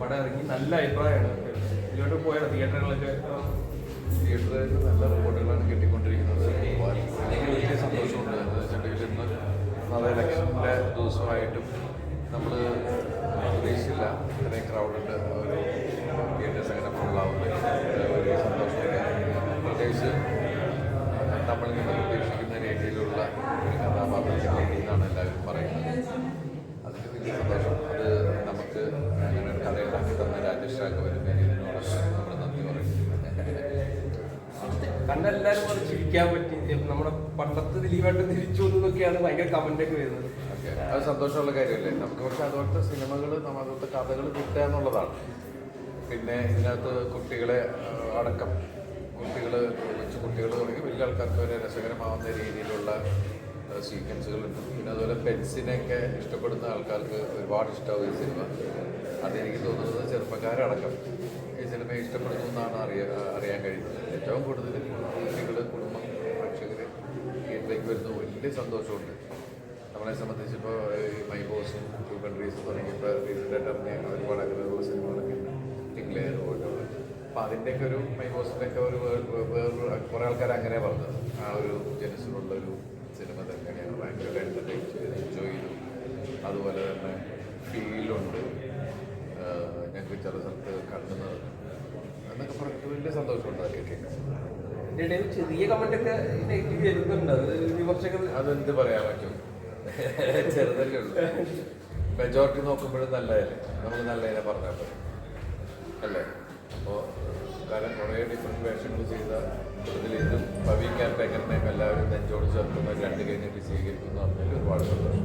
പടം ഇറങ്ങി നല്ല അഭിപ്രായമാണ്. ഇതിലോട്ട് പോയ തിയേറ്ററുകളൊക്കെ തിയേറ്ററിൽ നല്ല റിപ്പോർട്ടുകളാണ് കിട്ടിക്കൊണ്ടിരിക്കുന്നത്. എനിക്ക് വലിയ സന്തോഷമുണ്ട്. ഇന്ന് നാളെ ഇലക്ഷന്റെ ദിവസമായിട്ടും നമ്മൾ പ്രതീക്ഷിച്ചില്ല ഇത്രയും ക്രൗഡുണ്ട് ഒരു തിയേറ്റേഴ്സ് അങ്ങനെ ഫുള്ളാവുന്നത് വലിയ സന്തോഷമൊക്കെ പ്രത്യേകിച്ച് നമ്മളിൽ തന്ന രാജേഷ് നമ്മൾ നന്ദി പറയുന്നു കണ്ട എല്ലാവരും അത് ചിരിക്കാൻ പറ്റി. നമ്മുടെ പണ്ടത്തെ ദിലീപായിട്ട് തിരിച്ചു വന്നതൊക്കെയാണ് ഭയങ്കര കമന്റ് ഒക്കെ വരുന്നത്. അത് സന്തോഷമുള്ള കാര്യമല്ലേ? നമുക്ക് പക്ഷെ അതുപോലത്തെ സിനിമകൾ നമ്മൾ അതുപോലത്തെ കഥകൾ കിട്ടുക എന്നുള്ളതാണ്. പിന്നെ ഇതിനകത്ത് കുട്ടികളെ അടക്കം കുട്ടികൾ കൊച്ചു കുട്ടികൾ തുടങ്ങി വലിയ ആൾക്കാർക്ക് വരെ രസകരമാവുന്ന രീതിയിലുള്ള സീക്വൻസുകളുണ്ട് പിന്നെ അതുപോലെ പെറ്റ്സിനെയൊക്കെ ഇഷ്ടപ്പെടുന്ന ആൾക്കാർക്ക് ഒരുപാട് ഇഷ്ടമാവും ഈ സിനിമ അതെനിക്ക് തോന്നുന്നത് ചെറുപ്പക്കാരടക്കം ഈ സിനിമയെ ഇഷ്ടപ്പെടുന്നു അറിയാ അറിയാൻ കഴിയുന്നത്. ഏറ്റവും കൂടുതൽ കുട്ടികൾ കുടുംബം പ്രേക്ഷകർ ഇതിലേക്ക് വരുന്നത് വലിയ സന്തോഷമുണ്ട്. നമ്മളെ സംബന്ധിച്ച് ഇപ്പോൾ ഈ മൈ ബോസും ടു കൺട്രീസും തുടങ്ങിയപ്പോൾ റീസെന്റായിട്ട് ഇറങ്ങിയ ഒരുപാട് അങ്ങനെയുള്ള സിനിമകളൊക്കെ ഉണ്ട്. ടിക്ലെയർ പോയിട്ടുള്ളത് അപ്പോൾ അതിന്റെയൊക്കെ ഒരു മൈ ബോസിന്റെയൊക്കെ ഒരു വേറൊരു കുറേ ആൾക്കാർ അങ്ങനെ പറഞ്ഞത്. ആ ഒരു ജനസിലുള്ള ഒരു സിനിമ തന്നെയാണ്. ഭയങ്കര എന്റർടൈൻ ചെയ്ത്. എൻജോയ് ചെയ്തു. അതുപോലെ തന്നെ ഫീലുണ്ട് ഞങ്ങൾക്ക് ചില സ്ഥലത്ത് കണ്ടുന്നത്. എന്നൊക്കെ പറഞ്ഞിട്ട് വലിയ സന്തോഷമുണ്ട് ചെറിയ കമന്റ് ഒക്കെ നെഗറ്റീവ് വിമർശകർ അതെന്ത് പറയാൻ പറ്റും? ചെറുതല്ലേ ഉള്ളൂ. മെജോറിറ്റി നോക്കുമ്പോഴും നല്ലതല്ലേ? നമ്മൾ നല്ലതിനെ പറഞ്ഞാൽ മതി അല്ലേ? അപ്പോൾ കാരണം കുറേ ഡിഫറെന്റ് വേഷങ്ങൾ ചെയ്ത സ്വീകരിക്കുന്നു പറഞ്ഞതിൽ ഒരുപാട് സന്തോഷം.